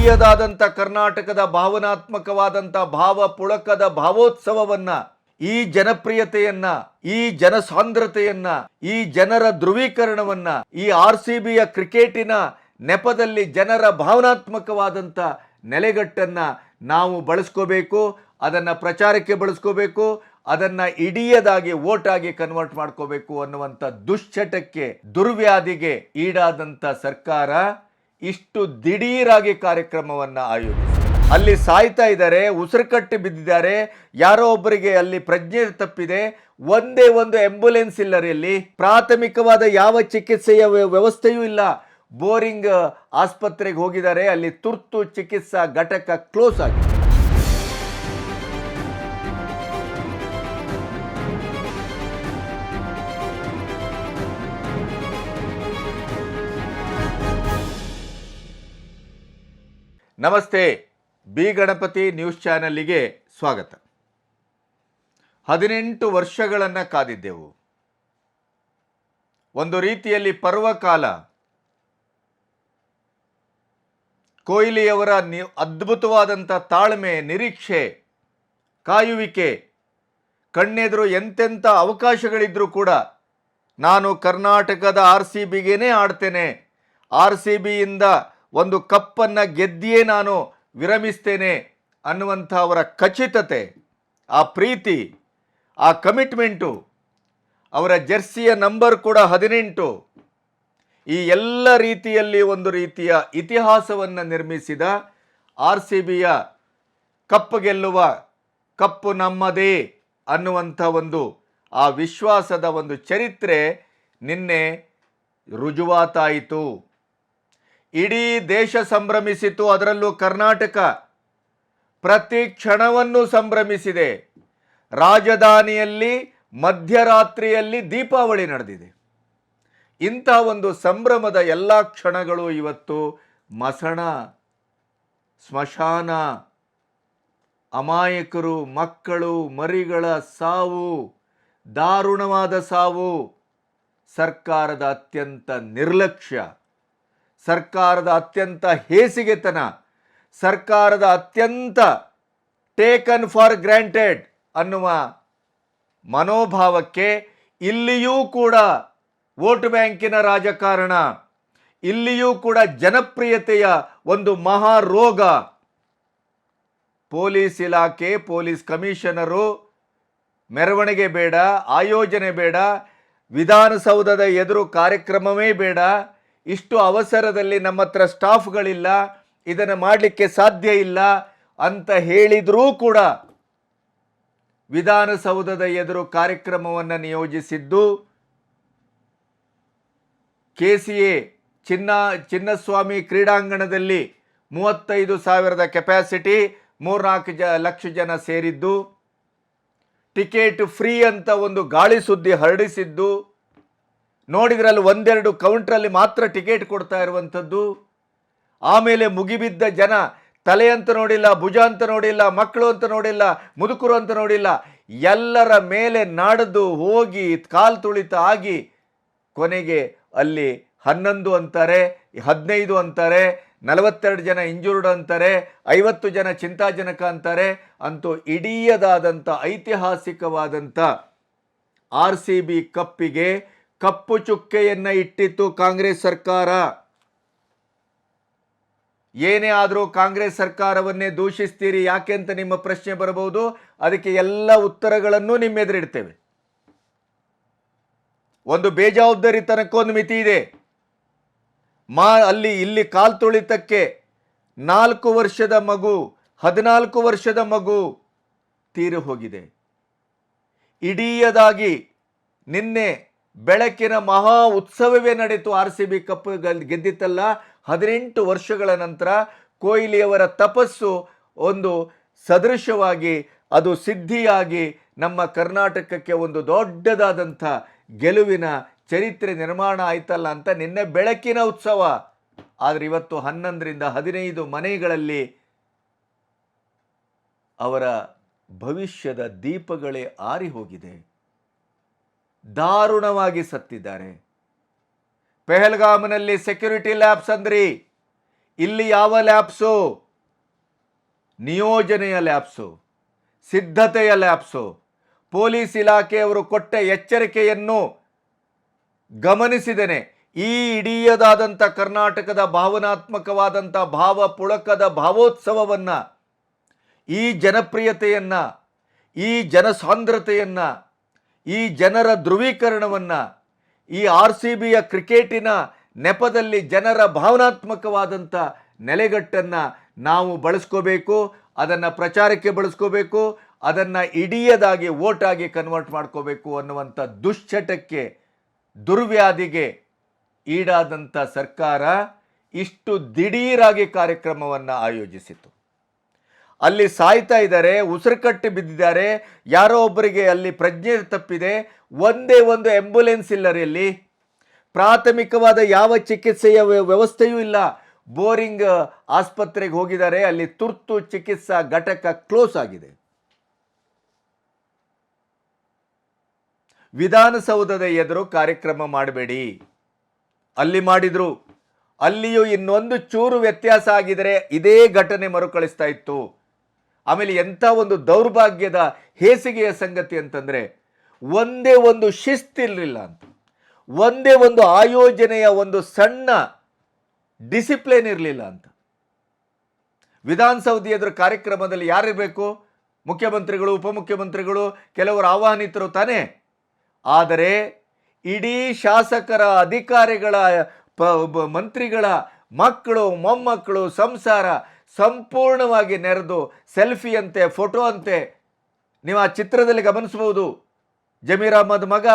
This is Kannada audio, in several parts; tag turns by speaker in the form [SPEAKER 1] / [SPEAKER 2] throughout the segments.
[SPEAKER 1] ಇಡೀಯದಾದಂಥ ಕರ್ನಾಟಕದ ಭಾವನಾತ್ಮಕವಾದಂಥ ಭಾವ ಪುಳಕದ ಭಾವೋತ್ಸವವನ್ನ, ಈ ಜನಪ್ರಿಯತೆಯನ್ನ, ಈ ಜನಸಾಂದ್ರತೆಯನ್ನ, ಈ ಜನರ ಧ್ರುವೀಕರಣವನ್ನ, ಈ ಆರ್ ಸಿ ಬಿಯ ಕ್ರಿಕೆಟಿನ ನೆಪದಲ್ಲಿ ಜನರ ಭಾವನಾತ್ಮಕವಾದಂಥ ನೆಲೆಗಟ್ಟನ್ನ ನಾವು ಬಳಸ್ಕೋಬೇಕು, ಅದನ್ನ ಪ್ರಚಾರಕ್ಕೆ ಬಳಸ್ಕೋಬೇಕು, ಅದನ್ನ ಇಡಿಯದಾಗಿ ವೋಟ್ ಆಗಿ ಕನ್ವರ್ಟ್ ಮಾಡ್ಕೋಬೇಕು ಅನ್ನುವಂಥ ದುಶ್ಚಟಕ್ಕೆ, ದುರ್ವ್ಯಾಧಿಗೆ ಈಡಾದಂಥ ಸರ್ಕಾರ ಇಷ್ಟು ದಿಢೀರಾಗಿ ಕಾರ್ಯಕ್ರಮವನ್ನು ಆಯೋಜಿಸಿ ಅಲ್ಲಿ ಸಾಯ್ತಾ ಇದ್ದಾರೆ, ಉಸಿರುಕಟ್ಟಿ ಬಿದ್ದಿದ್ದಾರೆ, ಯಾರೋ ಒಬ್ಬರಿಗೆ ಅಲ್ಲಿ ಪ್ರಜ್ಞೆ ತಪ್ಪಿದೆ. ಒಂದೇ ಒಂದು ಆಂಬ್ಯುಲೆನ್ಸ್ ಇಲ್ಲ ಅಲ್ಲಿ ಪ್ರಾಥಮಿಕವಾದ ಯಾವ ಚಿಕಿತ್ಸೆಯ ವ್ಯ- ವ್ಯವಸ್ಥೆಯೂ ಇಲ್ಲ. ಬೋರಿಂಗ್, ಆಸ್ಪತ್ರೆಗೆ ಹೋಗಿದ್ದಾರೆ. ಅಲ್ಲಿ ತುರ್ತು ಚಿಕಿತ್ಸಾ ಘಟಕ ಕ್ಲೋಸ್ ಆಗಿದೆ. ನಮಸ್ತೆ, ಬಿ ಗಣಪತಿ ನ್ಯೂಸ್ ಚಾನಲ್ಲಿಗೆ ಸ್ವಾಗತ. ಹದಿನೆಂಟು ವರ್ಷಗಳನ್ನು ಕಾದಿದ್ದೆವು. ಒಂದು ರೀತಿಯಲ್ಲಿ ಪರ್ವಕಾಲ. ಕೊಹ್ಲಿಯವರ ನಿ ಅದ್ಭುತವಾದಂಥ ತಾಳ್ಮೆ, ನಿರೀಕ್ಷೆ, ಕಾಯುವಿಕೆ, ಕಣ್ಣೆದುರು ಎಂತೆಂಥ ಅವಕಾಶಗಳಿದ್ರೂ ಕೂಡ ನಾನು ಕರ್ನಾಟಕದ ಆರ್ ಸಿ ಬಿಗೇನೆ ಆಡ್ತೇನೆ. ಆರ್ ಸಿ ಬಿಯಿಂದ ಒಂದು ಕಪ್ಪನ್ನು ಗೆದ್ದಿಯೇ ನಾನು ವಿರಮಿಸ್ತೇನೆ ಅನ್ನುವಂಥ ಅವರ ಖಚಿತತೆ, ಆ ಪ್ರೀತಿ, ಆ ಕಮಿಟ್ಮೆಂಟು ಅವರ ಜೆರ್ಸಿಯ ನಂಬರ್ ಕೂಡ ಹದಿನೆಂಟು. ಈ ಎಲ್ಲ ರೀತಿಯಲ್ಲಿ ಒಂದು ರೀತಿಯ ಇತಿಹಾಸವನ್ನು ನಿರ್ಮಿಸಿದ ಆರ್ ಸಿ ಬಿಯ ಕಪ್ಪು ಗೆಲ್ಲುವ ಕಪ್ಪು ನಮ್ಮದೇ ಅನ್ನುವಂಥ ಒಂದು, ಆ ವಿಶ್ವಾಸದ ಒಂದು ಚರಿತ್ರೆ ನಿನ್ನೆ ರುಜುವಾತಾಯಿತು. ಇಡೀ ದೇಶ ಸಂಭ್ರಮಿಸಿತು. ಅದರಲ್ಲೂ ಕರ್ನಾಟಕ ಪ್ರತಿ ಕ್ಷಣವನ್ನು ಸಂಭ್ರಮಿಸಿದೆ. ರಾಜಧಾನಿಯಲ್ಲಿ, ಮಧ್ಯರಾತ್ರಿಯಲ್ಲಿ ದೀಪಾವಳಿ ನಡೆದಿದೆ. ಇಂಥ ಒಂದು ಸಂಭ್ರಮದ ಎಲ್ಲ ಕ್ಷಣಗಳು ಇವತ್ತು ಮಸಣ, ಸ್ಮಶಾನ, ಅಮಾಯಕರು, ಮಕ್ಕಳು, ಮರಿಗಳ ಸಾವು, ದಾರುಣವಾದ ಸಾವು, ಸರ್ಕಾರದ ಅತ್ಯಂತ ನಿರ್ಲಕ್ಷ್ಯ. ಸರ್ಕಾರದ ಅತ್ಯಂತ ಹೇಸಿಗೆತನ, ಸರ್ಕಾರದ ಅತ್ಯಂತ ಟೇಕನ್ ಫಾರ್ ಗ್ರಾಂಟೆಡ್ ಅನ್ನುವ ಮನೋಭಾವಕ್ಕೆ ಇಲ್ಲಿಯೂ ಕೂಡ ವೋಟ್ ಬ್ಯಾಂಕಿನ ರಾಜಕಾರಣ, ಇಲ್ಲಿಯೂ ಕೂಡ ಜನಪ್ರಿಯತೆಯ ಒಂದು ಮಹಾ ರೋಗ ಪೊಲೀಸ್ ಇಲಾಖೆ, ಪೊಲೀಸ್ ಕಮಿಷನರು ಮೆರವಣಿಗೆ ಬೇಡ, ಆಯೋಜನೆ ಬೇಡ, ವಿಧಾನಸೌಧದ ಎದುರು ಕಾರ್ಯಕ್ರಮವೇ ಬೇಡ ಇಷ್ಟು ಅವಸರದಲ್ಲಿ ನಮ್ಮ ಹತ್ರ ಸ್ಟಾಫ್ಗಳಿಲ್ಲ, ಇದನ್ನು ಮಾಡಲಿಕ್ಕೆ ಸಾಧ್ಯ ಇಲ್ಲ ಅಂತ ಹೇಳಿದರೂ ಕೂಡ ವಿಧಾನಸೌಧದ ಎದುರು ಕಾರ್ಯಕ್ರಮವನ್ನು ನಿಯೋಜಿಸಿದ್ದು ಕೆ ಸಿ ಎ ಚಿನ್ನ, ಚಿನ್ನಸ್ವಾಮಿ ಕ್ರೀಡಾಂಗಣದಲ್ಲಿ ಮೂವತ್ತೈದು ಸಾವಿರದ ಕೆಪ್ಯಾಸಿಟಿ, ಮೂರ್ನಾಲ್ಕು ಜ, ಲಕ್ಷ ಜನ ಸೇರಿದ್ದು, ಟಿಕೆಟ್ ಫ್ರೀ ಅಂತ ಒಂದು ಗಾಳಿ ಸುದ್ದಿ ಹರಡಿಸಿದ್ದು ನೋಡಿದ್ರಲ್ಲಿ ಒಂದೆರಡು ಕೌಂಟ್ರಲ್ಲಿ ಮಾತ್ರ ಟಿಕೆಟ್ ಕೊಡ್ತಾ ಇರುವಂಥದ್ದು. ಆಮೇಲೆ ಮುಗಿಬಿದ್ದ ಜನ ತಲೆ ಅಂತ ನೋಡಿಲ್ಲ, ಭುಜ ಅಂತ ನೋಡಿಲ್ಲ, ಮಕ್ಕಳು ಅಂತ ನೋಡಿಲ್ಲ, ಮುದುಕರು ಅಂತ ನೋಡಿಲ್ಲ, ಎಲ್ಲರ ಮೇಲೆ ನಾಡದು ಹೋಗಿ ಕಾಲು ತುಳಿತ ಆಗಿ ಕೊನೆಗೆ ಅಲ್ಲಿ ಹನ್ನೊಂದು ಅಂತಾರೆ, ಹದಿನೈದು ಅಂತಾರೆ, ನಲವತ್ತೆರಡು ಜನ ಇಂಜೂರ್ಡ್ ಅಂತಾರೆ, ಐವತ್ತು ಜನ ಚಿಂತಾಜನಕ ಅಂತಾರೆ, ಅಂತೂ ಇಡೀಯದಾದಂಥ ಐತಿಹಾಸಿಕವಾದಂಥ ಆರ್ ಸಿ ಬಿ ಕಪ್ಪಿಗೆ ಕಪ್ಪು ಚುಕ್ಕೆಯನ್ನು ಇಟ್ಟಿತ್ತು ಕಾಂಗ್ರೆಸ್ ಸರ್ಕಾರ. ಏನೇ ಆದರೂ ಕಾಂಗ್ರೆಸ್ ಸರ್ಕಾರವನ್ನೇ ದೂಷಿಸ್ತೀರಿ, ಯಾಕೆ ಅಂತ ನಿಮ್ಮ ಪ್ರಶ್ನೆ ಬರಬಹುದು. ಅದಕ್ಕೆ ಎಲ್ಲ ಉತ್ತರಗಳನ್ನು ನಿಮ್ಮ ಎದುರಿಡ್ತೇವೆ ಒಂದು ಬೇಜವಾಬ್ದಾರಿತನಕ್ಕೊಂದು ಮಿತಿ ಇದೆ. ಮಾ, ಅಲ್ಲಿ, ಇಲ್ಲಿ ಕಾಲ್ ತುಳಿತಕ್ಕೆ ನಾಲ್ಕು ವರ್ಷದ ಮಗು, ಹದಿನಾಲ್ಕು ವರ್ಷದ ಮಗು ತೀರು ಹೋಗಿದೆ. ಇಡೀಯದಾಗಿ ನಿನ್ನೆ ಬೆಳಕಿನ ಮಹಾ ಉತ್ಸವವೇ ನಡೆಯಿತು. ಆರ್ ಸಿ ಬಿ ಕಪ್ ಗೆದ್ದಿತ್ತಲ್ಲ. ಹದಿನೆಂಟು ವರ್ಷಗಳ ನಂತರ ಕೊಹ್ಲಿಯವರ ತಪಸ್ಸು ಒಂದು ಸದೃಶವಾಗಿ, ಅದು ಸಿದ್ಧಿಯಾಗಿ ನಮ್ಮ ಕರ್ನಾಟಕಕ್ಕೆ ಒಂದು ದೊಡ್ಡದಾದಂಥ ಗೆಲುವಿನ ಚರಿತ್ರೆ ನಿರ್ಮಾಣ ಆಯ್ತಲ್ಲ ಅಂತ ನಿನ್ನೆ ಬೆಳಕಿನ ಉತ್ಸವ. ಆದರೆ ಇವತ್ತು ಹನ್ನೊಂದರಿಂದ ಹದಿನೈದು ಮನೆಗಳಲ್ಲಿ ಅವರ ಭವಿಷ್ಯದ ದೀಪಗಳೇ ಆರಿ ಹೋಗಿದೆ ದಾರುಣವಾಗಿ ಸತ್ತಿದ್ದಾರೆ. ಪೆಹಲ್ಗಾಮ್ನಲ್ಲಿ ಸೆಕ್ಯೂರಿಟಿ ಲ್ಯಾಬ್ಸ್ ಅಂದ್ರಿ. ಇಲ್ಲಿ ಯಾವ ಲ್ಯಾಬ್ಸು? ನಿಯೋಜನೆಯ ಲ್ಯಾಬ್ಸು, ಸಿದ್ಧತೆಯ ಲ್ಯಾಬ್ಸು. ಪೊಲೀಸ್ ಇಲಾಖೆಯವರು ಕೊಟ್ಟ ಎಚ್ಚರಿಕೆಯನ್ನು ಗಮನಿಸಿದ್ದೇನೆ. ಈ ಇಡೀಯದಾದಂಥ ಕರ್ನಾಟಕದ ಭಾವನಾತ್ಮಕವಾದಂಥ ಭಾವ ಪುಳಕದ ಭಾವೋತ್ಸವವನ್ನು, ಈ ಜನಪ್ರಿಯತೆಯನ್ನು, ಈ ಜನಸಾಂದ್ರತೆಯನ್ನು ಈ ಜನರ ಧ್ರುವೀಕರಣವನ್ನು, ಈ ಆರ್ ಸಿ ಬಿಯ ಕ್ರಿಕೆಟಿನ ನೆಪದಲ್ಲಿ ಜನರ ಭಾವನಾತ್ಮಕವಾದಂಥ ನೆಲೆಗಟ್ಟನ್ನು ನಾವು ಬಳಸ್ಕೋಬೇಕು, ಅದನ್ನು ಪ್ರಚಾರಕ್ಕೆ ಬಳಸ್ಕೋಬೇಕು, ಅದನ್ನು ಇಡಿಯದಾಗಿ ಓಟಾಗಿ ಕನ್ವರ್ಟ್ ಮಾಡ್ಕೋಬೇಕು ಅನ್ನುವಂಥ ದುಶ್ಚಟಕ್ಕೆ, ದುರ್ವ್ಯಾಧಿಗೆ ಈಡಾದಂಥ ಸರ್ಕಾರ ಇಷ್ಟು ದಿಢೀರಾಗಿ ಕಾರ್ಯಕ್ರಮವನ್ನು ಆಯೋಜಿಸಿತು. ಅಲ್ಲಿ ಸಾಯ್ತಾ ಇದ್ದಾರೆ ಉಸಿರು ಕಟ್ಟಿ ಬಿದ್ದಿದ್ದಾರೆ. ಯಾರೋ ಒಬ್ಬರಿಗೆ ಅಲ್ಲಿ ಪ್ರಜ್ಞೆ ತಪ್ಪಿದೆ. ಒಂದೇ ಒಂದು ಆಂಬ್ಯುಲೆನ್ಸ್ ಇಲ್ಲ ರೀ ಅಲ್ಲಿ. ಪ್ರಾಥಮಿಕವಾದ ಯಾವ ಚಿಕಿತ್ಸೆಯ ವ್ಯ- ವ್ಯವಸ್ಥೆಯೂ ಇಲ್ಲ. ಬೋರಿಂಗ್ ಆಸ್ಪತ್ರೆಗೆ ಹೋಗಿದ್ದಾರೆ. ಅಲ್ಲಿ ತುರ್ತು ಚಿಕಿತ್ಸಾ ಘಟಕ ಕ್ಲೋಸ್ ಆಗಿದೆ. ವಿಧಾನಸೌಧದ ಎದುರು ಕಾರ್ಯಕ್ರಮ ಮಾಡಬೇಡಿ. ಅಲ್ಲಿ ಮಾಡಿದ್ರು. ಅಲ್ಲಿಯೂ ಇನ್ನೊಂದು ಚೂರು ವ್ಯತ್ಯಾಸ ಆಗಿದರೆ ಇದೇ ಘಟನೆ ಮರುಕಳಿಸ್ತಾ ಇತ್ತು. ಆಮೇಲೆ ಎಂಥ ಒಂದು ದೌರ್ಭಾಗ್ಯದ ಹೇಸಿಗೆಯ ಸಂಗತಿ ಅಂತಂದರೆ ಒಂದೇ ಒಂದು ಶಿಸ್ತಿರಲಿಲ್ಲ ಅಂತ. ಒಂದೇ ಒಂದು ಆಯೋಜನೆಯ ಒಂದು ಸಣ್ಣ ಡಿಸಿಪ್ಲಿನ್ ಇರಲಿಲ್ಲ ಅಂತ. ವಿಧಾನಸೌಧ ಎದುರು ಕಾರ್ಯಕ್ರಮದಲ್ಲಿ ಯಾರಿರಬೇಕು? ಮುಖ್ಯಮಂತ್ರಿಗಳು, ಉಪಮುಖ್ಯಮಂತ್ರಿಗಳು, ಕೆಲವರು ಆಹ್ವಾನಿತರು ತಾನೇ. ಆದರೆ ಇಡೀ ಶಾಸಕರ ಅಧಿಕಾರಿಗಳ ಮಂತ್ರಿಗಳ ಮಕ್ಕಳು, ಮೊಮ್ಮಕ್ಕಳು, ಸಂಸಾರ ಸಂಪೂರ್ಣವಾಗಿ ನೆರೆದು ಸೆಲ್ಫಿ ಅಂತೆ, ಫೋಟೋ ಅಂತೆ. ನೀವು ಆ ಚಿತ್ರದಲ್ಲಿ ಗಮನಿಸಬಹುದು. ಜಮೀರ್ ಅಹಮದ್ ಮಗ,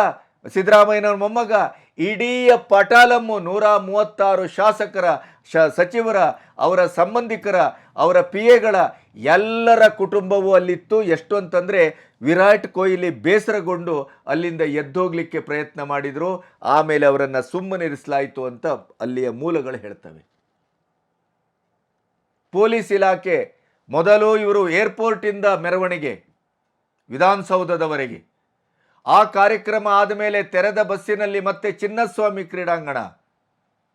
[SPEAKER 1] ಸಿದ್ದರಾಮಯ್ಯನವ್ರ ಮೊಮ್ಮಗ, ಇಡೀ ಪಟಾಲಮ್ಮು ನೂರ ಮೂವತ್ತಾರು ಶಾಸಕರ, ಶ, ಸಚಿವರ, ಅವರ ಸಂಬಂಧಿಕರ, ಅವರ ಪಿ ಎಗಳ ಎಲ್ಲರ ಕುಟುಂಬವೂ ಅಲ್ಲಿತ್ತು. ಎಷ್ಟು ಅಂತಂದರೆ ವಿರಾಟ್ ಕೊಹ್ಲಿ ಬೇಸರಗೊಂಡು ಅಲ್ಲಿಂದ ಎದ್ದೋಗ್ಲಿಕ್ಕೆ ಪ್ರಯತ್ನ ಮಾಡಿದರು. ಆಮೇಲೆ ಅವರನ್ನು ಸುಮ್ಮನಿರಿಸಲಾಯಿತು ಅಂತ ಅಲ್ಲಿಯ ಮೂಲಗಳು ಹೇಳ್ತವೆ. ಪೊಲೀಸ್ ಇಲಾಖೆ ಮೊದಲು ಇವರು ಏರ್ಪೋರ್ಟಿಂದ ಮೆರವಣಿಗೆ, ವಿಧಾನಸೌಧದವರೆಗೆ. ಆ ಕಾರ್ಯಕ್ರಮ ಆದಮೇಲೆ ತೆರೆದ ಬಸ್ಸಿನಲ್ಲಿ ಮತ್ತೆ ಚಿನ್ನಸ್ವಾಮಿ ಕ್ರೀಡಾಂಗಣ.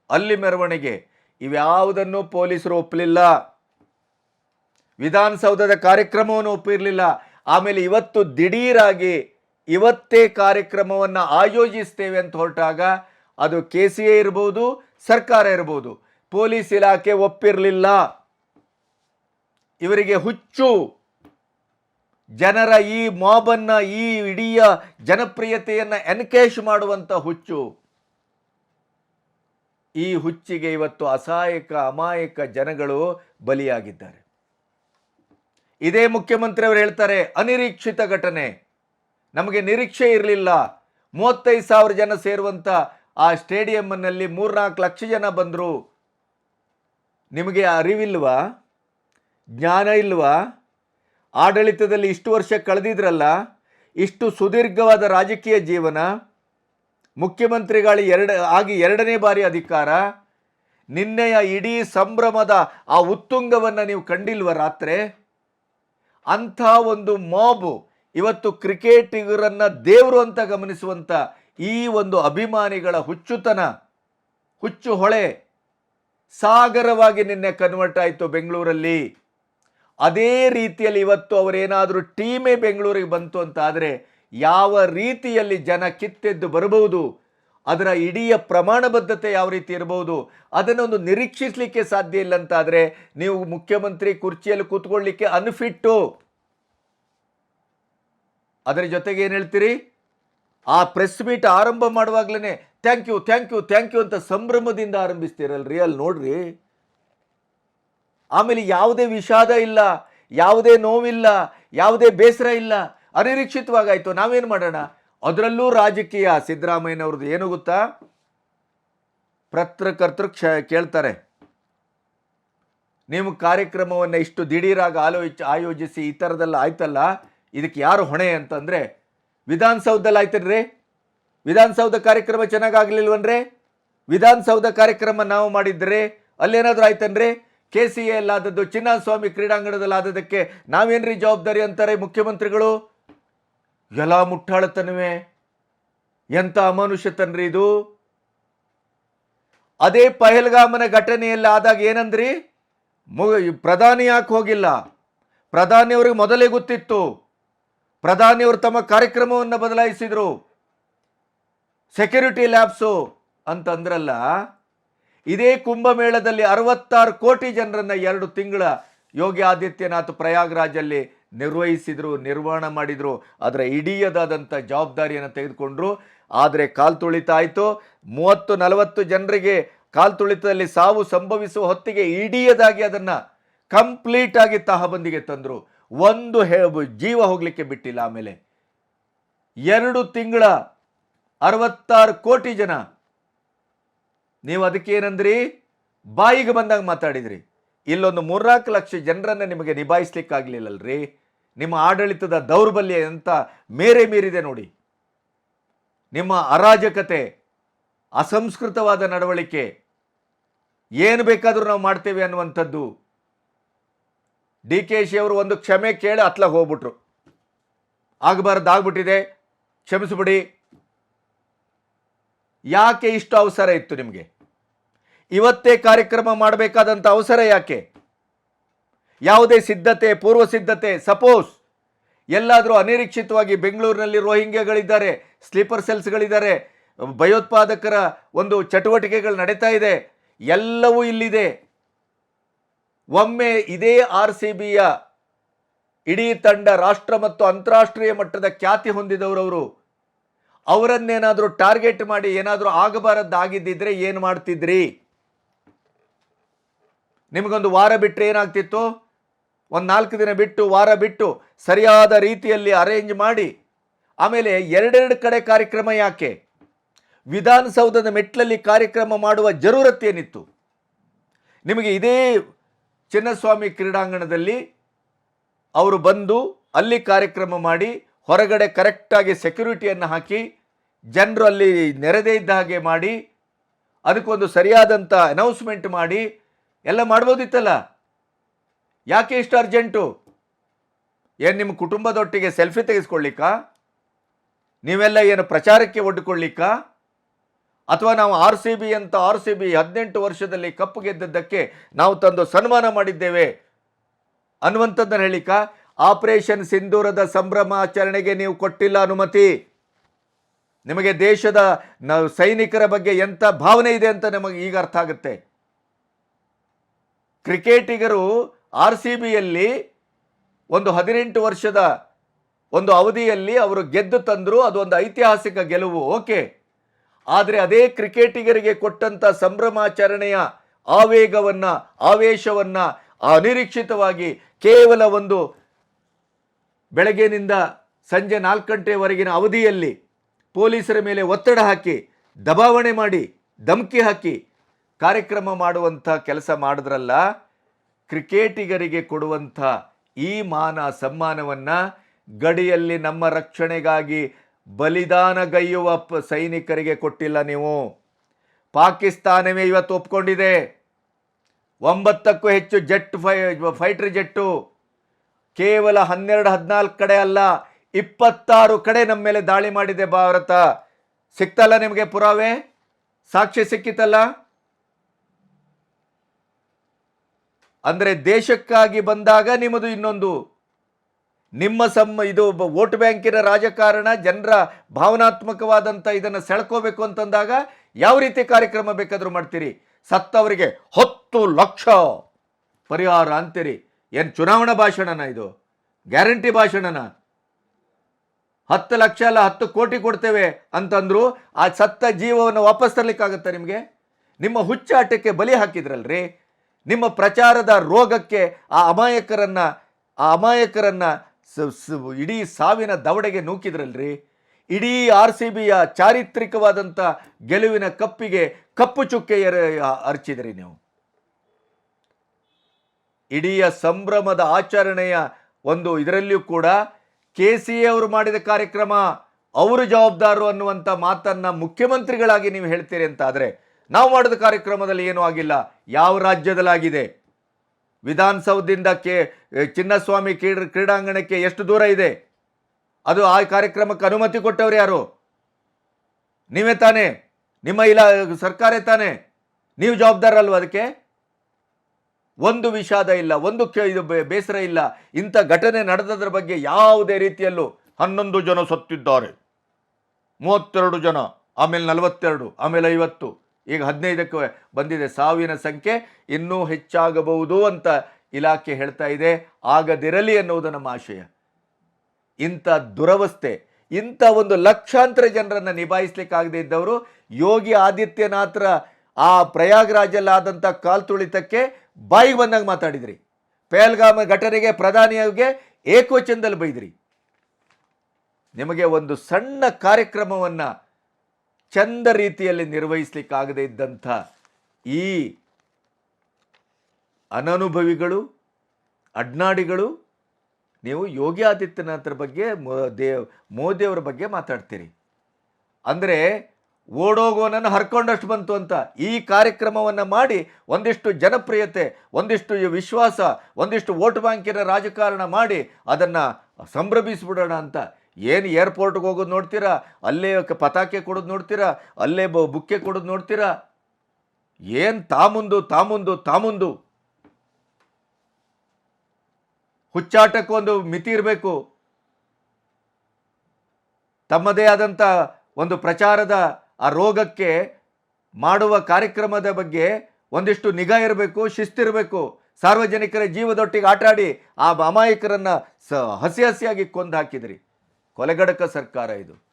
[SPEAKER 1] ಅಲ್ಲಿ ಮೆರವಣಿಗೆ. ಇವ್ಯಾವುದನ್ನು ಪೊಲೀಸರು ಒಪ್ಪಲಿಲ್ಲ. ವಿಧಾನಸೌಧದ ಕಾರ್ಯಕ್ರಮವನ್ನು ಒಪ್ಪಿರಲಿಲ್ಲ. ಆಮೇಲೆ ಇವತ್ತು ದಿಢೀರಾಗಿ ಇವತ್ತೇ ಕಾರ್ಯಕ್ರಮವನ್ನು ಆಯೋಜಿಸ್ತೇವೆ ಅಂತ ಹೊರಟಾಗ ಅದು ಕೆ ಸಿ ಎ ಇರ್ಬೋದು, ಸರ್ಕಾರ ಇರ್ಬೋದು. ಪೊಲೀಸ್ ಇಲಾಖೆ ಒಪ್ಪಿರಲಿಲ್ಲ. ಇವರಿಗೆ ಹುಚ್ಚು. ಜನರ ಈ ಮಾಬನ್ನ, ಈ ಇಡೀ ಜನಪ್ರಿಯತೆಯನ್ನು ಎನ್ಕೇಶ್ ಮಾಡುವಂಥ ಹುಚ್ಚು. ಈ ಹುಚ್ಚಿಗೆ ಇವತ್ತು ಅಸಹಾಯಕ, ಅಮಾಯಕ ಜನಗಳು ಬಲಿಯಾಗಿದ್ದಾರೆ. ಇದೇ ಮುಖ್ಯಮಂತ್ರಿಯವರು ಹೇಳ್ತಾರೆ, ಅನಿರೀಕ್ಷಿತ ಘಟನೆ. ನಮಗೆ ನಿರೀಕ್ಷೆ ಇರಲಿಲ್ಲ. ಮೂವತ್ತೈದು ಸಾವಿರ ಜನ ಸೇರುವಂಥ ಆ ಸ್ಟೇಡಿಯಂನಲ್ಲಿ ಮೂರ್ನಾಲ್ಕು ಲಕ್ಷ ಜನ ಬಂದರು. ನಿಮಗೆ ಅರಿವಿಲ್ವಾ? ಜ್ಞಾನ ಇಲ್ವಾ? ಆಡಳಿತದಲ್ಲಿ ಇಷ್ಟು ವರ್ಷ ಕಳೆದಿದ್ರಲ್ಲ, ಇಷ್ಟು ಸುದೀರ್ಘವಾದ ರಾಜಕೀಯ ಜೀವನ, ಮುಖ್ಯಮಂತ್ರಿಗಳು ಎರಡು, ಆಗಿ ಎರಡನೇ ಬಾರಿ ಅಧಿಕಾರ, ನಿನ್ನೆಯ ಇಡೀ ಸಂಭ್ರಮದ ಆ ಉತ್ತುಂಗವನ್ನು ನೀವು ಕಂಡಿಲ್ವ ರಾತ್ರಿ? ಅಂಥ ಒಂದು ಮಾಬು ಇವತ್ತು ಕ್ರಿಕೆಟಿಗರನ್ನು ದೇವರು ಅಂತ ಗಮನಿಸುವಂಥ ಈ ಒಂದು ಅಭಿಮಾನಿಗಳ ಹುಚ್ಚುತನ, ಹುಚ್ಚು ಹೊಳೆ ಸಾಗರವಾಗಿ ನಿನ್ನೆ ಕನ್ವರ್ಟ್ ಆಯಿತು ಬೆಂಗಳೂರಲ್ಲಿ. ಅದೇ ರೀತಿಯಲ್ಲಿ ಇವತ್ತು ಅವರೇನಾದರೂ ಟೀಮೇ ಬೆಂಗಳೂರಿಗೆ ಬಂತು ಅಂತ ಆದರೆ ಯಾವ ರೀತಿಯಲ್ಲಿ ಜನ ಕಿತ್ತೆದ್ದು ಬರಬಹುದು? ಅದರ ಇಡೀ ಪ್ರಮಾಣಬದ್ಧತೆ ಯಾವ ರೀತಿ ಇರಬಹುದು? ಅದನ್ನೊಂದು ನಿರೀಕ್ಷಿಸಲಿಕ್ಕೆ ಸಾಧ್ಯ ಇಲ್ಲ ಅಂತಾದರೆ ನೀವು ಮುಖ್ಯಮಂತ್ರಿ ಕುರ್ಚಿಯಲ್ಲಿ ಕೂತ್ಕೊಳ್ಳಿಕ್ಕೆ ಅನ್ಫಿಟ್ಟು. ಅದರ ಜೊತೆಗೆ ಏನು ಹೇಳ್ತೀರಿ? ಆ ಪ್ರೆಸ್ ಮೀಟ್ ಆರಂಭ ಮಾಡುವಾಗಲೇ thank you thank you thank you ಅಂತ ಸಂಭ್ರಮದಿಂದ ಆರಂಭಿಸ್ತೀರಲ್ರಿ? ಅಲ್ಲಿ ನೋಡ್ರಿ. ಆಮೇಲೆ ಯಾವುದೇ ವಿಷಾದ ಇಲ್ಲ, ಯಾವುದೇ ನೋವಿಲ್ಲ, ಯಾವುದೇ ಬೇಸರ ಇಲ್ಲ, ಅನಿರೀಕ್ಷಿತವಾಗಾಯ್ತು. ನಾವೇನು ಮಾಡೋಣ? ಅದರಲ್ಲೂ ರಾಜಕೀಯ. ಸಿದ್ದರಾಮಯ್ಯನವ್ರದ್ದು ಏನು ಗೊತ್ತಾ? ಪತ್ರಕರ್ತರು ಕ್ಷ ಕೇಳ್ತಾರೆ. ನಿಮ್ಮ ಕಾರ್ಯಕ್ರಮವನ್ನು ಇಷ್ಟು ದಿಢೀರಾಗಿ ಆಲೋಚ, ಆಯೋಜಿಸಿ ಈ ಥರದೆಲ್ಲ ಆಯ್ತಲ್ಲ? ಇದಕ್ಕೆ ಯಾರು ಹೊಣೆ ಅಂತಂದರೆ, ವಿಧಾನಸೌಧದಲ್ಲಿ ಆಯ್ತನ್ರಿ? ವಿಧಾನಸೌಧ ಕಾರ್ಯಕ್ರಮ ಚೆನ್ನಾಗಾಗಲಿಲ್ವನ್ರಿ? ವಿಧಾನಸೌಧ ಕಾರ್ಯಕ್ರಮ ನಾವು ಮಾಡಿದ್ರೆ? ಅಲ್ಲೇನಾದರೂ ಆಯ್ತನ್ರಿ? ಕೆ ಸಿ ಎಲ್ ಆದದ್ದು ಚಿನ್ನಸ್ವಾಮಿ ಕ್ರೀಡಾಂಗಣದಲ್ಲಿ ಆದದಕ್ಕೆ ನಾವೇನ್ರಿ ಜವಾಬ್ದಾರಿ ಅಂತಾರೆ ಮುಖ್ಯಮಂತ್ರಿಗಳು? ಎಲ್ಲ ಮುಟ್ಟಾಳತನವೇ? ಎಂಥ ಅಮಾನುಷ್ಯತನ್ರಿ ಇದು? ಅದೇ ಪಹಲ್ಗಾಮನ ಘಟನೆಯಲ್ಲಿ ಆದಾಗ ಏನಂದ್ರಿ? ಮು, ಪ್ರಧಾನಿ ಯಾಕೆ ಹೋಗಿಲ್ಲ? ಪ್ರಧಾನಿಯವ್ರಿಗೆ ಮೊದಲೇ ಗೊತ್ತಿತ್ತು. ಪ್ರಧಾನಿಯವರು ತಮ್ಮ ಕಾರ್ಯಕ್ರಮವನ್ನು ಬದಲಾಯಿಸಿದರು. ಸೆಕ್ಯೂರಿಟಿ ಲ್ಯಾಬ್ಸು ಅಂತಂದ್ರಲ್ಲ ಇದೇ ಕುಂಭಮೇಳದಲ್ಲಿ ಅರವತ್ತಾರು ಕೋಟಿ ಜನರನ್ನು ಎರಡು ತಿಂಗಳ ಯೋಗಿ ಆದಿತ್ಯನಾಥ್ ಪ್ರಯಾಗ್ರಾಜಲ್ಲಿ ನಿರ್ವಹಿಸಿದರು, ನಿರ್ವಹಣೆ ಮಾಡಿದರು. ಅದರ ಇಡೀಯದಾದಂಥ ಜವಾಬ್ದಾರಿಯನ್ನು ತೆಗೆದುಕೊಂಡ್ರು. ಆದರೆ ಕಾಲು ತುಳಿತ ಆಯಿತು ಮೂವತ್ತು, ನಲವತ್ತು ಜನರಿಗೆ ಕಾಲು ತುಳಿತದಲ್ಲಿ ಸಾವು ಸಂಭವಿಸುವ ಹೊತ್ತಿಗೆ ಇಡೀಯದಾಗಿ ಅದನ್ನು ಕಂಪ್ಲೀಟಾಗಿ ತಹಬಂದಿಗೆ ತಂದರು. ಒಂದು ಹೇ ಜೀವ ಹೋಗಲಿಕ್ಕೆ ಬಿಟ್ಟಿಲ್ಲ ಆಮೇಲೆ. ಎರಡು ತಿಂಗಳ ಅರವತ್ತಾರು ಕೋಟಿ ಜನ ನೀವು ಅದಕ್ಕೆ ಏನಂದ್ರಿ? ಬಾಯಿಗೆ ಬಂದಾಗ ಮಾತಾಡಿದ್ರಿ. ಇಲ್ಲೊಂದು ಮೂರ್ನಾಲ್ಕು ಲಕ್ಷ ಜನರನ್ನು ನಿಮಗೆ ನಿಭಾಯಿಸ್ಲಿಕ್ಕಾಗಲಿಲ್ಲಲ್ರಿ. ನಿಮ್ಮ ಆಡಳಿತದ ದೌರ್ಬಲ್ಯ ಅಂತ ಮೇರೆ ಮೀರಿದೆ ನೋಡಿ. ನಿಮ್ಮ ಅರಾಜಕತೆ, ಅಸಂಸ್ಕೃತವಾದ ನಡವಳಿಕೆ, ಏನು ಬೇಕಾದರೂ ನಾವು ಮಾಡ್ತೇವೆ ಅನ್ನುವಂಥದ್ದು. ಡಿ ಕೆ ಶಿ ಅವರು ಒಂದು ಕ್ಷಮೆ ಕೇಳಿ ಅತ್ಲಾಗ ಹೋಗ್ಬಿಟ್ರು. ಆಗಬಾರ್ದಾಗ್ಬಿಟ್ಟಿದೆ ಕ್ಷಮಿಸ್ಬಿಡಿ. ಯಾಕೆ ಇಷ್ಟು ಅವಸರ ಇತ್ತು ನಿಮಗೆ? ಇವತ್ತೇ ಕಾರ್ಯಕ್ರಮ ಮಾಡಬೇಕಾದಂಥ ಅವಸರ ಯಾಕೆ? ಯಾವುದೇ ಸಿದ್ಧತೆ, ಪೂರ್ವ ಸಿದ್ಧತೆ, ಸಪೋಸ್ ಎಲ್ಲಾದರೂ ಅನಿರೀಕ್ಷಿತವಾಗಿ ಬೆಂಗಳೂರಿನಲ್ಲಿ ರೋಹಿಂಗ್ಯಗಳಿದ್ದಾರೆ, ಸ್ಲೀಪರ್ ಸೆಲ್ಸ್ಗಳಿದ್ದಾರೆ, ಭಯೋತ್ಪಾದಕರ ಒಂದು ಚಟುವಟಿಕೆಗಳು ನಡೀತಾ ಇದೆ, ಎಲ್ಲವೂ ಇಲ್ಲಿದೆ. ಒಮ್ಮೆ ಇದೇ ಆರ್ ಸಿ ಬಿಯ ಇಡೀ ತಂಡ ರಾಷ್ಟ್ರ ಮತ್ತು ಅಂತಾರಾಷ್ಟ್ರೀಯ ಮಟ್ಟದ ಖ್ಯಾತಿ ಹೊಂದಿದವರವರು ಅವರನ್ನೇನಾದರೂ ಟಾರ್ಗೆಟ್ ಮಾಡಿ ಏನಾದರೂ ಆಗಬಾರದ್ದಾಗಿದ್ದಿದ್ರೆ ಏನು ಮಾಡ್ತಿದ್ರಿ? ನಿಮಗೊಂದು ವಾರ ಬಿಟ್ಟರೆ ಏನಾಗ್ತಿತ್ತು? ಒಂದು ನಾಲ್ಕು ದಿನ ಬಿಟ್ಟು, ವಾರ ಬಿಟ್ಟು ಸರಿಯಾದ ರೀತಿಯಲ್ಲಿ ಅರೇಂಜ್ ಮಾಡಿ. ಆಮೇಲೆ ಎರಡೆರಡು ಕಡೆ ಕಾರ್ಯಕ್ರಮ ಯಾಕೆ? ವಿಧಾನಸೌಧದ ಮೆಟ್ಲಲ್ಲಿ ಕಾರ್ಯಕ್ರಮ ಮಾಡುವ ಜರೂರತ್ತೇನಿತ್ತು ನಿಮಗೆ ಇದೇ ಚಿನ್ನಸ್ವಾಮಿ ಕ್ರೀಡಾಂಗಣದಲ್ಲಿ ಅವರು ಬಂದು ಅಲ್ಲಿ ಕಾರ್ಯಕ್ರಮ ಮಾಡಿ ಹೊರಗಡೆ ಕರೆಕ್ಟಾಗಿ ಸೆಕ್ಯೂರಿಟಿಯನ್ನು ಹಾಕಿ ಜನರು ಅಲ್ಲಿ ನೆರೆದೇ ಇದ್ದ ಹಾಗೆ ಮಾಡಿ, ಅದಕ್ಕೊಂದು ಸರಿಯಾದಂಥ ಅನೌನ್ಸ್ಮೆಂಟ್ ಮಾಡಿ, ಎಲ್ಲ ಮಾಡ್ಬೋದಿತ್ತಲ್ಲ? ಯಾಕೆ ಇಷ್ಟು ಅರ್ಜೆಂಟು ಏನು ನಿಮ್ಮ ಕುಟುಂಬದೊಟ್ಟಿಗೆ ಸೆಲ್ಫಿ ತೆಗೆಸ್ಕೊಳ್ಳಿಕ್ಕ? ನೀವೆಲ್ಲ ಏನು ಪ್ರಚಾರಕ್ಕೆ ಒಡ್ಡಿಕೊಳ್ಳಿಕ್ಕ ಅಥವಾ ನಾವು ಆರ್ ಸಿ ಬಿ ಅಂತ ಆರ್ ಸಿ ಬಿ ಹದಿನೆಂಟು ವರ್ಷದಲ್ಲಿ ಕಪ್ಪು ಗೆದ್ದದ್ದಕ್ಕೆ ನಾವು ತಂದು ಸನ್ಮಾನ ಮಾಡಿದ್ದೇವೆ ಅನ್ನುವಂಥದ್ದನ್ನು ಹೇಳಿಕ ಆಪರೇಷನ್ ಸಿಂಧೂರದ ಸಂಭ್ರಮಾಚರಣೆಗೆ ನೀವು ಕೊಟ್ಟಿಲ್ಲ ಅನುಮತಿ. ನಿಮಗೆ ದೇಶದ ಸೈನಿಕರ ಬಗ್ಗೆ ಎಂಥ ಭಾವನೆ ಇದೆ ಅಂತ ನಮಗೆ ಈಗ ಅರ್ಥ ಆಗುತ್ತೆ. ಕ್ರಿಕೆಟಿಗರು ಆರ್ ಸಿ ಬಿಯಲ್ಲಿ ಒಂದು ಹದಿನೆಂಟು ವರ್ಷದ ಒಂದು ಅವಧಿಯಲ್ಲಿ ಅವರು ಗೆದ್ದು ತಂದರು, ಅದು ಒಂದು ಐತಿಹಾಸಿಕ ಗೆಲುವು, ಓಕೆ. ಆದರೆ ಅದೇ ಕ್ರಿಕೆಟಿಗರಿಗೆ ಕೊಟ್ಟಂಥ ಸಂಭ್ರಮಾಚರಣೆಯ ಆವೇಗವನ್ನು, ಆವೇಶವನ್ನು ಅನಿರೀಕ್ಷಿತವಾಗಿ ಕೇವಲ ಒಂದು ಬೆಳಗ್ಗೆನಿಂದ ಸಂಜೆ ನಾಲ್ಕು ಗಂಟೆವರೆಗಿನ ಅವಧಿಯಲ್ಲಿ ಪೊಲೀಸರ ಮೇಲೆ ಒತ್ತಡ ಹಾಕಿ, ದಬಾವಣೆ ಮಾಡಿ, ಧಮಕಿ ಹಾಕಿ ಕಾರ್ಯಕ್ರಮ ಮಾಡುವಂಥ ಕೆಲಸ ಮಾಡಿದ್ರಲ್ಲ, ಕ್ರಿಕೆಟಿಗರಿಗೆ ಕೊಡುವಂಥ ಈ ಮಾನ ಸಮ್ಮಾನವನ್ನು ಗಡಿಯಲ್ಲಿ ನಮ್ಮ ರಕ್ಷಣೆಗಾಗಿ ಬಲಿದಾನಗೈಯುವ ಸೈನಿಕರಿಗೆ ಕೊಟ್ಟಿಲ್ಲ ನೀವು. ಪಾಕಿಸ್ತಾನವೇ ಇವತ್ತು ಒಪ್ಕೊಂಡಿದೆ. ಒಂಬತ್ತಕ್ಕೂ ಹೆಚ್ಚು ಜೆಟ್ ಫೈ, ಫೈಟರ್ ಜೆಟ್ಟು ಕೇವಲ ಹನ್ನೆರಡು, ಹದಿನಾಲ್ಕು ಕಡೆ ಅಲ್ಲ, ಇಪ್ಪತ್ತಾರು ಕಡೆ ನಮ್ಮ ಮೇಲೆ ದಾಳಿ ಮಾಡಿದೆ ಭಾರತ. ಸಿಕ್ತಲ್ಲ ನಿಮಗೆ ಪುರಾವೆ? ಸಾಕ್ಷಿ ಸಿಕ್ಕಿತಲ್ಲ? ಅಂದರೆ ದೇಶಕ್ಕಾಗಿ ಬಂದಾಗ ನಿಮ್ಮದು ಇನ್ನೊಂದು. ನಿಮ್ಮ ಸಮ್ಮ ಇದು ವೋಟ್ ಬ್ಯಾಂಕಿನ ರಾಜಕಾರಣ, ಜನರ ಭಾವನಾತ್ಮಕವಾದಂಥ ಇದನ್ನು ಸೆಳ್ಕೋಬೇಕು ಅಂತಂದಾಗ ಯಾವ ರೀತಿ ಕಾರ್ಯಕ್ರಮ ಬೇಕಾದರೂ ಮಾಡ್ತೀರಿ? ಸತ್ತವರಿಗೆ ಹತ್ತು ಲಕ್ಷ ಪರಿಹಾರ ಅಂತೀರಿ. ಏನು ಚುನಾವಣಾ ಭಾಷಣನ ಇದು? ಗ್ಯಾರಂಟಿ ಭಾಷಣನ? ಹತ್ತು ಲಕ್ಷ ಅಲ್ಲ, ಹತ್ತು ಕೋಟಿ ಕೊಡ್ತೇವೆ ಅಂತಂದ್ರು ಆ ಸತ್ತ ಜೀವವನ್ನು ವಾಪಸ್ ತರಲಿಕ್ಕಾಗತ್ತೆ ನಿಮಗೆ? ನಿಮ್ಮ ಹುಚ್ಚಾಟಕ್ಕೆ ಬಲಿ ಹಾಕಿದ್ರಲ್ರಿ? ನಿಮ್ಮ ಪ್ರಚಾರದ ರೋಗಕ್ಕೆ ಆ ಅಮಾಯಕರನ್ನ ಆ ಅಮಾಯಕರನ್ನ ಇಡೀ ಸಾವಿನ ದವಡೆಗೆ ನೂಕಿದ್ರಲ್ರಿ? ಇಡೀ ಆರ್ ಸಿ ಬಿಯ ಚಾರಿತ್ರಿಕವಾದಂಥ ಗೆಲುವಿನ ಕಪ್ಪಿಗೆ ಕಪ್ಪು ಚುಕ್ಕೆ ಅರ್ಚಿದ್ರಿ ನೀವು. ಇಡೀ ಸಂಭ್ರಮದ ಆಚರಣೆಯ ಒಂದು ಇದರಲ್ಲಿಯೂ ಕೂಡ ಕೆ ಸಿ ಎ ಅವರು ಮಾಡಿದ ಕಾರ್ಯಕ್ರಮ, ಅವರು ಜವಾಬ್ದಾರು ಅನ್ನುವಂಥ ಮಾತನ್ನು ಮುಖ್ಯಮಂತ್ರಿಗಳಾಗಿ ನೀವು ಹೇಳ್ತೀರಿ ಅಂತ ಆದರೆ ನಾವು ಮಾಡಿದ ಕಾರ್ಯಕ್ರಮದಲ್ಲಿ ಏನೂ ಆಗಿಲ್ಲ. ಯಾವ ರಾಜ್ಯದಲ್ಲಾಗಿದೆ? ವಿಧಾನಸೌಧದಿಂದ ಕೆ, ಚಿನ್ನಸ್ವಾಮಿ ಕ್ರೀಡ, ಕ್ರೀಡಾಂಗಣಕ್ಕೆ ಎಷ್ಟು ದೂರ ಇದೆ? ಅದು ಆ ಕಾರ್ಯಕ್ರಮಕ್ಕೆ ಅನುಮತಿ ಕೊಟ್ಟವ್ರು ಯಾರು? ನೀವೇ ತಾನೇ? ನಿಮ್ಮ ಇಲಾ, ಸರ್ಕಾರೇ ತಾನೇ? ನೀವು ಜವಾಬ್ದಾರಲ್ವ ಅದಕ್ಕೆ? ಒಂದು ವಿಷಾದ ಇಲ್ಲ, ಒಂದು ಬೇಸರ ಇಲ್ಲ, ಇಂಥ ಘಟನೆ ನಡೆದದ್ರ ಬಗ್ಗೆ ಯಾವುದೇ ರೀತಿಯಲ್ಲೂ ಹನ್ನೊಂದು ಜನ ಸತ್ತಿದ್ದಾರೆ. ಮೂವತ್ತೆರಡು ಜನ, ಆಮೇಲೆ ನಲವತ್ತೆರಡು, ಆಮೇಲೆ ಐವತ್ತು, ಈಗ ಹದಿನೈದಕ್ಕೆ ಬಂದಿದೆ ಸಾವಿನ ಸಂಖ್ಯೆ, ಇನ್ನೂ ಹೆಚ್ಚಾಗಬಹುದು ಅಂತ ಇಲಾಖೆ ಹೇಳ್ತಾ ಇದೆ, ಆಗದಿರಲಿ ಅನ್ನುವುದು ನಮ್ಮ ಆಶಯ. ಇಂಥ ದುರವಸ್ಥೆ, ಇಂಥ ಒಂದು ಲಕ್ಷಾಂತರ ಜನರನ್ನು ನಿಭಾಯಿಸ್ಲಿಕ್ಕಾಗದೇ ಇದ್ದವರು ಯೋಗಿ ಆದಿತ್ಯನಾಥರ ಆ ಪ್ರಯಾಗ್ರಾಜಲ್ಲಾದಂಥ ಕಾಲ್ತುಳಿತಕ್ಕೆ ಬಾಯಿಗೆ ಬಂದಾಗ ಮಾತಾಡಿದ್ರಿ. ಪೇಲ್ಗಾಮ ಘಟನೆಗೆ ಪ್ರಧಾನಿಯವರಿಗೆ ಏಕವಚನದಲ್ಲಿ ಬೈದ್ರಿ. ನಿಮಗೆ ಒಂದು ಸಣ್ಣ ಕಾರ್ಯಕ್ರಮವನ್ನು ಚಂದ ರೀತಿಯಲ್ಲಿ ನಿರ್ವಹಿಸಲಿಕ್ಕಾಗದೇ ಇದ್ದಂಥ ಈ ಅನನುಭವಿಗಳು, ಅಡ್ನಾಡಿಗಳು, ನೀವು ಯೋಗಿ ಆದಿತ್ಯನಾಥರ ಬಗ್ಗೆ ಮೋ- ದೇವ್ ಮೋದಿಯವರ ಬಗ್ಗೆ ಮಾತಾಡ್ತೀರಿ. ಅಂದರೆ ಓಡೋಗೋನನ್ನು ಹರ್ಕೊಂಡಷ್ಟು ಬಂತು ಅಂತ ಈ ಕಾರ್ಯಕ್ರಮವನ್ನು ಮಾಡಿ ಒಂದಿಷ್ಟು ಜನಪ್ರಿಯತೆ, ಒಂದಿಷ್ಟು ವಿಶ್ವಾಸ, ಒಂದಿಷ್ಟು ವೋಟ್ ಬ್ಯಾಂಕಿನ ರಾಜಕಾರಣ ಮಾಡಿ ಅದನ್ನು ಸಂಭ್ರಮಿಸಿಬಿಡೋಣ ಅಂತ. ಏನು ಏರ್ಪೋರ್ಟ್ಗೆ ಹೋಗೋದು ನೋಡ್ತೀರಾ? ಅಲ್ಲೇ ಪತಾಕೆ ಕೊಡೋದು ನೋಡ್ತೀರಾ? ಅಲ್ಲೇ ಬುಕ್ಕೆ ಕೊಡೋದು ನೋಡ್ತೀರಾ? ಏನು ತಾಮುಂದು ತಾಮುಂದು ತಾಮುಂದು. ಹುಚ್ಚಾಟಕ್ಕೊಂದು ಮಿತಿ ಇರಬೇಕು. ತಮ್ಮದೇ ಆದಂಥ ಒಂದು ಪ್ರಚಾರದ ಆ ರೋಗಕ್ಕೆ ಮಾಡುವ ಕಾರ್ಯಕ್ರಮದ ಬಗ್ಗೆ ಒಂದಿಷ್ಟು ನಿಗಾ ಇರಬೇಕು ಶಿಸ್ತಿರಬೇಕು ಸಾರ್ವಜನಿಕರ ಜೀವದೊಟ್ಟಿಗೆ ಆಟಾಡಿ ಆ ಅಮಾಯಕರನ್ನು ಸ ಹಸಿ ಹಸಿಯಾಗಿ ಕೊಂದು ಹಾಕಿದ್ರಿ. ಕೊಲೆಗಡಕ ಸರ್ಕಾರ ಇದು.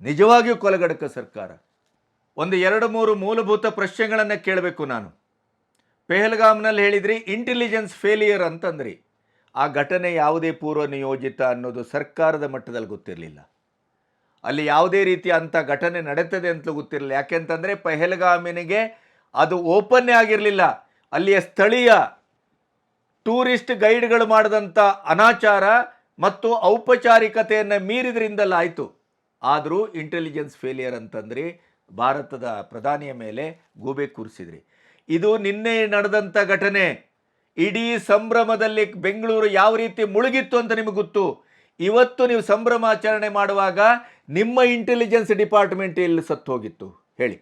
[SPEAKER 1] ನಿಜವಾಗಿಯೂ ಕೊಲೆಗಡಕ ಸರ್ಕಾರ. ಒಂದು ಎರಡು ಮೂರು ಮೂಲಭೂತ ಪ್ರಶ್ನೆಗಳನ್ನು ಕೇಳಬೇಕು ನಾನು. ಪೆಹಲ್ಗಾಮ್ನಲ್ಲಿ ಹೇಳಿದ್ರಿ ಇಂಟೆಲಿಜೆನ್ಸ್ ಫೇಲಿಯರ್ ಅಂತಂದ್ರಿ. ಆ ಘಟನೆ ಯಾವುದೇ ಪೂರ್ವ ನಿಯೋಜಿತ ಅನ್ನೋದು ಸರ್ಕಾರದ ಮಟ್ಟದಲ್ಲಿ ಗೊತ್ತಿರಲಿಲ್ಲ. ಅಲ್ಲಿ ಯಾವುದೇ ರೀತಿಯ ಅಂಥ ಘಟನೆ ನಡೀತದೆ ಅಂತಲೂ ಗೊತ್ತಿರಲಿಲ್ಲ. ಯಾಕೆಂತಂದರೆ ಪೆಹಲ್ಗಾಮಿನಿಗೆ ಅದು ಓಪನ್ನೇ ಆಗಿರಲಿಲ್ಲ. ಅಲ್ಲಿಯ ಸ್ಥಳೀಯ ಟೂರಿಸ್ಟ್ ಗೈಡ್ಗಳು ಮಾಡಿದಂಥ ಅನಾಚಾರ ಮತ್ತು ಔಪಚಾರಿಕತೆಯನ್ನು ಮೀರಿದ್ರಿಂದಲ್ಲ ಆಯಿತು. ಆದರೂ ಇಂಟೆಲಿಜೆನ್ಸ್ ಫೇಲಿಯರ್ ಅಂತಂದ್ರೆ ಭಾರತದ ಪ್ರಧಾನಿಯ ಮೇಲೆ ಗೂಬೆ ಕೂರಿಸಿದ್ರಿ. ಇದು ನಿನ್ನೆ ನಡೆದಂಥ ಘಟನೆ. ಇಡೀ ಸಂಭ್ರಮದಲ್ಲಿ ಬೆಂಗಳೂರು ಯಾವ ರೀತಿ ಮುಳುಗಿತ್ತು ಅಂತ ನಿಮಗೆ ಗೊತ್ತು. ಇವತ್ತು ನೀವು ಸಂಭ್ರಮಾಚರಣೆ ಮಾಡುವಾಗ ನಿಮ್ಮ ಇಂಟೆಲಿಜೆನ್ಸ್ ಡಿಪಾರ್ಟ್ಮೆಂಟ್ ಎಲ್ಲಿ ಸತ್ತು ಹೋಗಿತ್ತು ಹೇಳಿ.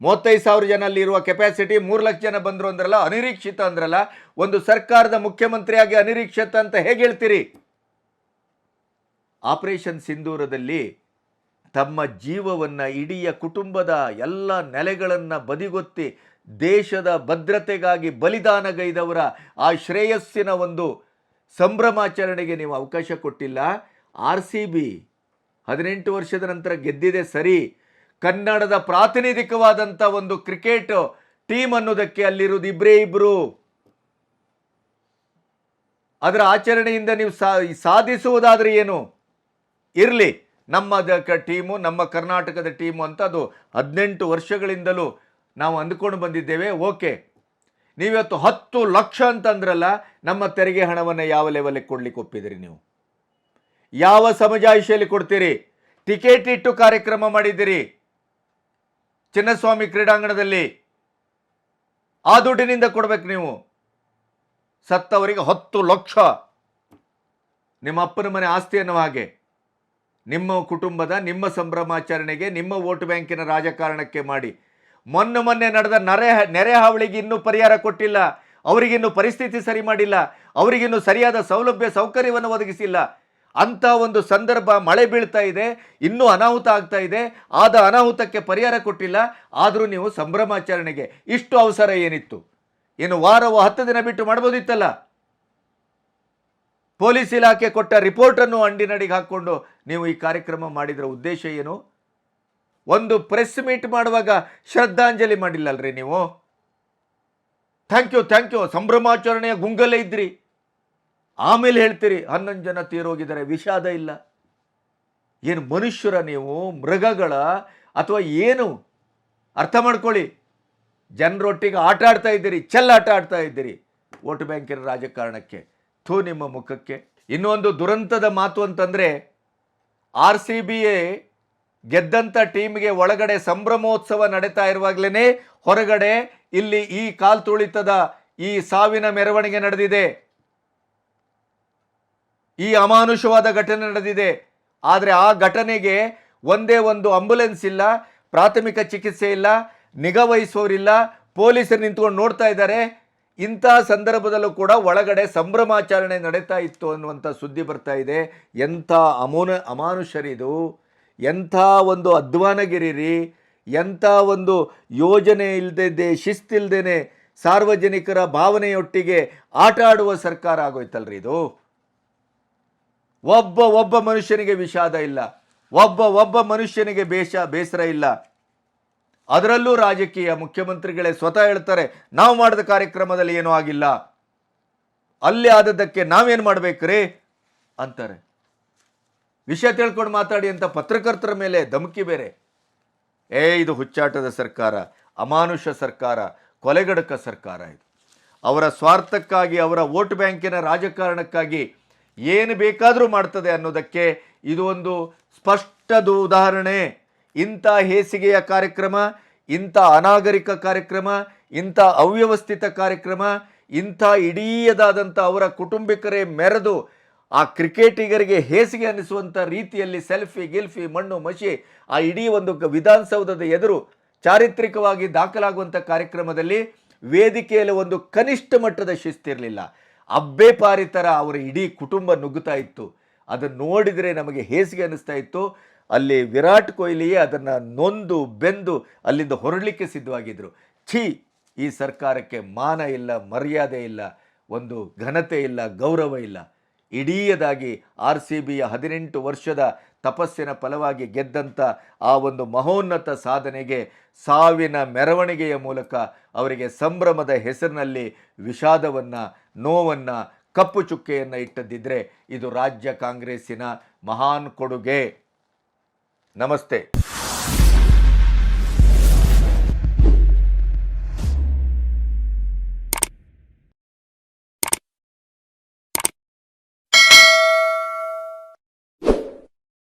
[SPEAKER 1] ಮೂವತ್ತೈದು ಸಾವಿರ ಜನ ಅಲ್ಲಿರುವ ಕೆಪಾಸಿಟಿ ಮೂರು ಲಕ್ಷ ಜನ ಬಂದರು ಅಂದ್ರಲ್ಲ, ಅನಿರೀಕ್ಷಿತ ಅಂದ್ರಲ್ಲ, ಒಂದು ಸರ್ಕಾರದ ಮುಖ್ಯಮಂತ್ರಿಯಾಗಿ ಅನಿರೀಕ್ಷಿತ ಅಂತ ಹೇಗೆ ಹೇಳ್ತೀರಿ? ಆಪರೇಷನ್ ಸಿಂಧೂರದಲ್ಲಿ ತಮ್ಮ ಜೀವವನ್ನು, ಇಡೀ ಕುಟುಂಬದ ಎಲ್ಲ ನೆಲೆಗಳನ್ನು ಬದಿಗೊತ್ತಿ ದೇಶದ ಭದ್ರತೆಗಾಗಿ ಬಲಿದಾನಗೈದವರ ಆ ಶ್ರೇಯಸ್ಸಿನ ಒಂದು ಸಂಭ್ರಮಾಚರಣೆಗೆ ನೀವು ಅವಕಾಶ ಕೊಟ್ಟಿಲ್ಲ. ಆರ್ ಸಿ ಬಿ ಹದಿನೆಂಟು ವರ್ಷದ ನಂತರ ಗೆದ್ದಿದೆ ಸರಿ. ಕನ್ನಡದ ಪ್ರಾತಿನಿಧಿಕವಾದಂಥ ಒಂದು ಕ್ರಿಕೆಟ್ ಟೀಮ್ ಅನ್ನೋದಕ್ಕೆ ಅಲ್ಲಿರುವುದು ಇಬ್ಬರೇ ಇಬ್ಬರು ಅದರ ಆಚರಣೆಯಿಂದ ನೀವು ಸಾಧಿಸುವುದಾದರೆ ಏನು? ಇರಲಿ. ನಮ್ಮ ಟೀಮು, ನಮ್ಮ ಕರ್ನಾಟಕದ ಟೀಮು ಅಂತ ಅದು ಹದಿನೆಂಟು ವರ್ಷಗಳಿಂದಲೂ ನಾವು ಅಂದ್ಕೊಂಡು ಬಂದಿದ್ದೇವೆ. ಓಕೆ. ನೀವಿವತ್ತು ಹತ್ತು ಲಕ್ಷ ಅಂತಂದ್ರಲ್ಲ, ನಮ್ಮ ತೆರಿಗೆ ಹಣವನ್ನು ಯಾವ ಲೆವೆಲಿಗೆ ಕೊಡ್ಲಿಕ್ಕೆ ಒಪ್ಪಿದ್ರಿ ನೀವು? ಯಾವ ಸಮಜಾಯಿಷಿಯಲ್ಲಿ ಕೊಡ್ತೀರಿ? ಟಿಕೆಟ್ ಇಟ್ಟು ಕಾರ್ಯಕ್ರಮ ಮಾಡಿದ್ದೀರಿ. ಚಿನ್ನಸ್ವಾಮಿ ಕ್ರೀಡಾಂಗಣದಲ್ಲಿ. ಆ ದುಡ್ಡಿನಿಂದ ಕೊಡ್ಬೇಕು ನೀವು. ಸತ್ತವರಿಗೆ ಹತ್ತು ಲಕ್ಷ. ನಿಮ್ಮ ಅಪ್ಪನ ಮನೆ ಆಸ್ತಿ ಅನ್ನೋ ಹಾಗೆ. ನಿಮ್ಮ ಕುಟುಂಬದ, ನಿಮ್ಮ ಸಂಭ್ರಮಾಚರಣೆಗೆ, ನಿಮ್ಮ ವೋಟ್ ಬ್ಯಾಂಕಿನ ರಾಜಕಾರಣಕ್ಕೆ ಮಾಡಿ. ಮೊನ್ನೆ ಮೊನ್ನೆ ನಡೆದ ನರೆ, ನೆರೆ ಹಾವಳಿಗೆ ಇನ್ನೂ ಪರಿಹಾರ ಕೊಟ್ಟಿಲ್ಲ. ಅವರಿಗಿನ್ನೂ ಪರಿಸ್ಥಿತಿ ಸರಿ ಮಾಡಿಲ್ಲ. ಅವರಿಗಿನ್ನೂ ಸರಿಯಾದ ಸೌಲಭ್ಯ, ಸೌಕರ್ಯವನ್ನು ಒದಗಿಸಿಲ್ಲ. ಅಂಥ ಒಂದು ಸಂದರ್ಭ ಮಳೆ ಬೀಳ್ತಾ ಇದೆ, ಇನ್ನೂ ಅನಾಹುತ ಆಗ್ತಾ ಇದೆ. ಆದ ಅನಾಹುತಕ್ಕೆ ಪರಿಹಾರ ಕೊಟ್ಟಿಲ್ಲ. ಆದರೂ ನೀವು ಸಂಭ್ರಮಾಚರಣೆಗೆ ಇಷ್ಟು ಅವಸರ ಏನಿತ್ತು? ಏನು ವಾರವು ಹತ್ತು ದಿನ ಬಿಟ್ಟು ಮಾಡ್ಬೋದಿತ್ತಲ್ಲ? ಪೊಲೀಸ್ ಇಲಾಖೆ ಕೊಟ್ಟ ರಿಪೋರ್ಟನ್ನು ಅಂಡಿನಡಿಗೆ ಹಾಕ್ಕೊಂಡು ನೀವು ಈ ಕಾರ್ಯಕ್ರಮ ಮಾಡಿದ್ರ ಉದ್ದೇಶ ಏನು? ಒಂದು ಪ್ರೆಸ್ ಮೀಟ್ ಮಾಡುವಾಗ ಶ್ರದ್ಧಾಂಜಲಿ ಮಾಡಿಲ್ಲಲ್ರಿ ನೀವು? Thank you thank you. ಸಂಭ್ರಮಾಚರಣೆಯ ಗುಂಗಲ್ಲೇ ಇದ್ರಿ. ಆಮೇಲೆ ಹೇಳ್ತೀರಿ, ಹನ್ನೊಂದು ಜನ ತೀರೋಗಿದ್ದಾರೆ, ವಿಷಾದ ಇಲ್ಲ. ಏನು ಮನುಷ್ಯರ ನೀವು ಮೃಗಗಳ ಅಥವಾ ಏನು? ಅರ್ಥ ಮಾಡ್ಕೊಳ್ಳಿ. ಜನರೊಟ್ಟಿಗೆ ಆಟ ಆಡ್ತಾ ಇದ್ದೀರಿ ಚೆಲ್ಲಾಟ ಆಡ್ತಾ ಇದ್ದೀರಿ. ವೋಟ್ ಬ್ಯಾಂಕಿನ ರಾಜಕಾರಣಕ್ಕೆ, ಥೂ ನಿಮ್ಮ ಮುಖಕ್ಕೆ. ಇನ್ನೊಂದು ದುರಂತದ ಮಾತು ಅಂತಂದರೆ, ಆರ್ ಸಿ ಬಿ ಎ ಗೆದ್ದಂಥ ಟೀಮ್ಗೆ ಒಳಗಡೆ ಸಂಭ್ರಮೋತ್ಸವ ನಡೀತಾ ಇರುವಾಗಲೇ ಹೊರಗಡೆ ಇಲ್ಲಿ ಈ ಕಾಲ್ ತುಳಿತದ ಈ ಸಾವಿನ ಮೆರವಣಿಗೆ ನಡೆದಿದೆ. ಈ ಅಮಾನುಷವಾದ ಘಟನೆ ನಡೆದಿದೆ. ಆದರೆ ಆ ಘಟನೆಗೆ ಒಂದೇ ಒಂದು ಆಂಬುಲೆನ್ಸ್ ಇಲ್ಲ, ಪ್ರಾಥಮಿಕ ಚಿಕಿತ್ಸೆ ಇಲ್ಲ, ನಿಗಾ ವಹಿಸೋರಿಲ್ಲ ಪೊಲೀಸರು ನಿಂತ್ಕೊಂಡು ನೋಡ್ತಾ ಇದ್ದಾರೆ. ಇಂಥ ಸಂದರ್ಭದಲ್ಲೂ ಕೂಡ ಒಳಗಡೆ ಸಂಭ್ರಮಾಚರಣೆ ನಡೀತಾ ಇತ್ತು ಅನ್ನುವಂಥ ಸುದ್ದಿ ಬರ್ತಾ ಇದೆ. ಎಂಥ ಅಮೋನ, ಅಮಾನುಷರಿದು, ಎಂಥ ಒಂದು ಅಧ್ವಾನಗಿರಿ ಎಂಥ ಒಂದು ಯೋಜನೆ ಇಲ್ಲದೆ ಶಿಸ್ತಿಲ್ದೇ ಸಾರ್ವಜನಿಕರ ಭಾವನೆಯೊಟ್ಟಿಗೆ ಆಟ ಆಡುವ ಸರ್ಕಾರ ಆಗೋಯ್ತಲ್ರಿ ಇದು. ಒಬ್ಬ ಒಬ್ಬ ಮನುಷ್ಯನಿಗೆ ವಿಷಾದ ಇಲ್ಲ. ಒಬ್ಬ ಒಬ್ಬ ಮನುಷ್ಯನಿಗೆ ಬೇಷ, ಬೇಸರ ಇಲ್ಲ. ಅದರಲ್ಲೂ ರಾಜಕೀಯ ಮುಖ್ಯಮಂತ್ರಿಗಳೇ ಸ್ವತಃ ಹೇಳ್ತಾರೆ, ನಾವು ಮಾಡಿದ ಕಾರ್ಯಕ್ರಮದಲ್ಲಿ ಏನೂ ಆಗಿಲ್ಲ. ಅಲ್ಲಿ ಆದದ್ದಕ್ಕೆ ನಾವೇನು ಮಾಡ್ಬೇಕ್ರಿ? ಅಂತಾರೆ. ವಿಷಯ ತಿಳ್ಕೊಂಡು ಮಾತಾಡಿ ಅಂತ ಪತ್ರಕರ್ತರ ಮೇಲೆ ಧಮಕಿ ಬೇರೆ. ಏ, ಇದು ಹುಚ್ಚಾಟದ ಸರ್ಕಾರ, ಅಮಾನುಷ ಸರ್ಕಾರ, ಕೊಲೆಗಡಕ ಸರ್ಕಾರ ಇದು. ಅವರ ಸ್ವಾರ್ಥಕ್ಕಾಗಿ, ಅವರ ವೋಟ್ ಬ್ಯಾಂಕಿನ ರಾಜಕಾರಣಕ್ಕಾಗಿ ಏನು ಬೇಕಾದರೂ ಮಾಡ್ತದೆ ಅನ್ನೋದಕ್ಕೆ ಇದು ಒಂದು ಸ್ಪಷ್ಟದ ಉದಾಹರಣೆ. ಇಂಥ ಹೇಸಿಗೆಯ ಕಾರ್ಯಕ್ರಮ, ಇಂಥ ಅನಾಗರಿಕ ಕಾರ್ಯಕ್ರಮ, ಇಂಥ ಅವ್ಯವಸ್ಥಿತ ಕಾರ್ಯಕ್ರಮ, ಇಂಥ ಇಡೀಯದಾದಂಥ ಅವರ ಕುಟುಂಬಿಕರೇ ಮೆರೆದು ಆ ಕ್ರಿಕೆಟಿಗರಿಗೆ ಹೇಸಿಗೆ ಅನ್ನಿಸುವಂಥ ರೀತಿಯಲ್ಲಿ ಸೆಲ್ಫಿ, ಗಿಲ್ಫಿ, ಮಣ್ಣು, ಮಸಿ, ಆ ಇಡೀ ಒಂದು ವಿಧಾನಸೌಧದ ಎದುರು ಚಾರಿತ್ರಿಕವಾಗಿ ದಾಖಲಾಗುವಂಥ ಕಾರ್ಯಕ್ರಮದಲ್ಲಿ ವೇದಿಕೆಯಲ್ಲಿ ಒಂದು ಕನಿಷ್ಠ ಮಟ್ಟದ ಶಿಸ್ತಿರಲಿಲ್ಲ. ಅಬ್ಬೆ ಪಾರಿ ಥರ ಅವರ ಇಡೀ ಕುಟುಂಬ ನುಗ್ಗುತ್ತಾ ಇತ್ತು. ಅದನ್ನು ನೋಡಿದರೆ ನಮಗೆ ಹೇಸಿಗೆ ಅನ್ನಿಸ್ತಾ ಇತ್ತು. ಅಲ್ಲಿ ವಿರಾಟ್ ಕೊಹ್ಲಿಯೇ ಅದನ್ನು ನೊಂದು, ಬೆಂದು ಅಲ್ಲಿಂದ ಹೊರಡಲಿಕ್ಕೆ ಸಿದ್ಧವಾಗಿದ್ದರು ಛೀ, ಈ ಸರ್ಕಾರಕ್ಕೆ ಮಾನ ಇಲ್ಲ, ಮರ್ಯಾದೆ ಇಲ್ಲ, ಒಂದು ಘನತೆ ಇಲ್ಲ, ಗೌರವ ಇಲ್ಲ. ಇಡೀಯದಾಗಿ ಆರ್ ಸಿ ಬಿಯ ಹದಿನೆಂಟು ವರ್ಷದ ತಪಸ್ಸಿನ ಫಲವಾಗಿ ಗೆದ್ದಂಥ ಆ ಒಂದು ಮಹೋನ್ನತ ಸಾಧನೆಗೆ ಸಾವಿನ ಮೆರವಣಿಗೆಯ ಮೂಲಕ ಅವರಿಗೆ ಸಂಭ್ರಮದ ಹೆಸರಿನಲ್ಲಿ ವಿಷಾದವನ್ನು, ನೋವನ್ನು, ಕಪ್ಪು ಚುಕ್ಕೆಯನ್ನು ಇಟ್ಟದ್ದಿದ್ರೆ ಇದು ರಾಜ್ಯ ಕಾಂಗ್ರೆಸ್ಸಿನ ಮಹಾನ್ ಕೊಡುಗೆ. ನಮಸ್ತೆ.